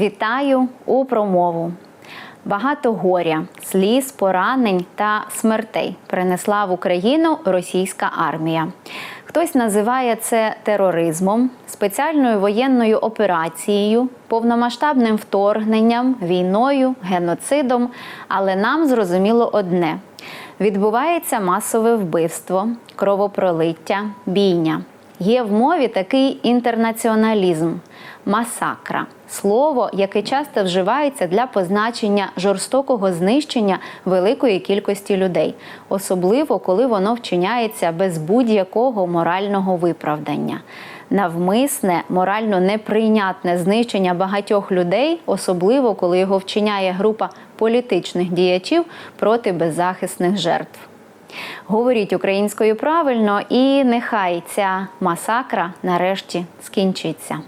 Вітаю у промову. Багато горя, сліз, поранень та смертей принесла в Україну російська армія. Хтось називає це тероризмом, спеціальною воєнною операцією, повномасштабним вторгненням, війною, геноцидом. Але нам зрозуміло одне: відбувається масове вбивство, кровопролиття, бійня. Є в мові такий інтернаціоналізм масакра слово, яке часто вживається для позначення жорстокого знищення великої кількості людей, особливо коли воно вчиняється без будь-якого морального виправдання. Навмисне, морально неприйнятне знищення багатьох людей, особливо коли його вчиняє група політичних діячів проти беззахисних жертв. Говоріть українською правильно, і нехай ця масакра нарешті скінчиться.